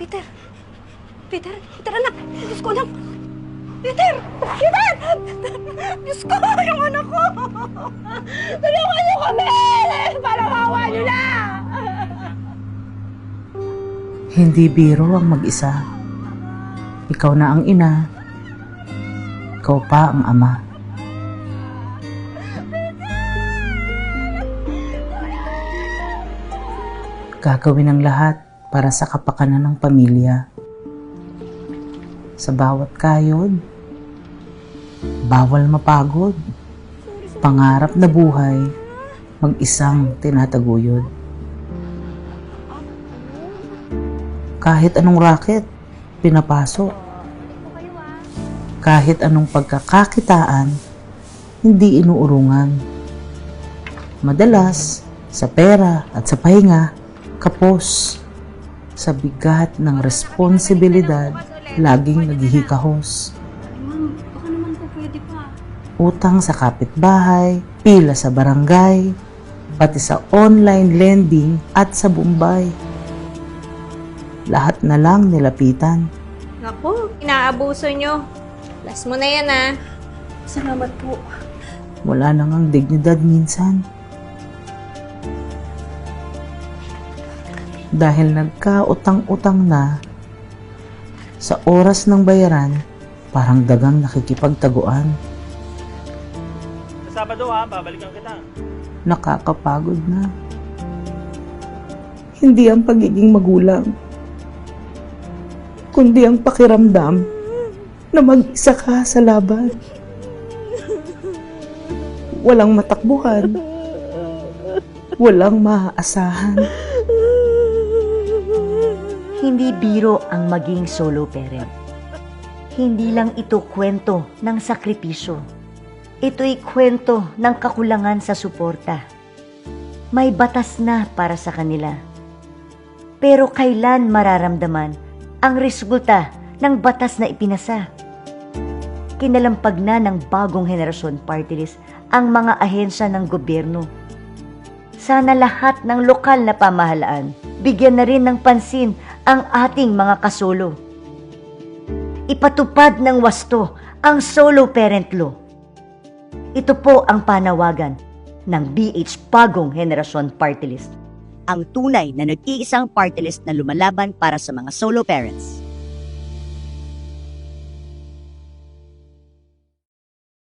Peter! Peter! Peter, anak! Diyos ko, anak! Peter! Peter! Diyos ko, yung anak ko! Tulungan niyo kami! Para mawa niyo na! Hindi biro ang mag-isa. Ikaw na ang ina. Ikaw pa ang ama. Gagawin ang lahat para sa kapakanan ng pamilya. Sa bawat kayod, bawal mapagod. Pangarap na buhay, mag-isang tinataguyod. Kahit anong racket, pinapasok. Kahit anong pagkakakitaan, hindi inuurungan. Madalas, sa pera at sa pahinga, kapos. Sa bigat ng responsibilidad, laging naghihikahos. Utang sa kapitbahay, pila sa barangay, pati sa online lending at sa Bombay. Lahat na lang nilapitan. Naku, inaabuso nyo. Last mo na yan ah. Salamat po. Wala nang ang dignidad minsan. Dahil nagkautang-utang na, sa oras ng bayaran, parang dagang nakikipagtaguan. Sa Sabado ha, babalikan kita. Nakakapagod na. Hindi ang pagiging magulang, kundi ang pakiramdam na mag-isa ka sa laban. Walang matakbuhan. Walang maaasahan. Hindi biro ang maging solo parent. Hindi lang ito kwento ng sakripisyo. Ito'y kwento ng kakulangan sa suporta. May batas na para sa kanila. Pero kailan mararamdaman ang resulta ng batas na ipinasa? Kinalampag na ng bagong henerasyon party list ang mga ahensya ng gobyerno. Sana lahat ng lokal na pamahalaan bigyan na rin ng pansin ang ating mga kasolo. Ipatupad ng wasto ang solo parent law. Ito po ang panawagan ng BH Bagong Henerasyon Party List. ang tunay na nag-iisang party list na lumalaban para sa mga solo parents.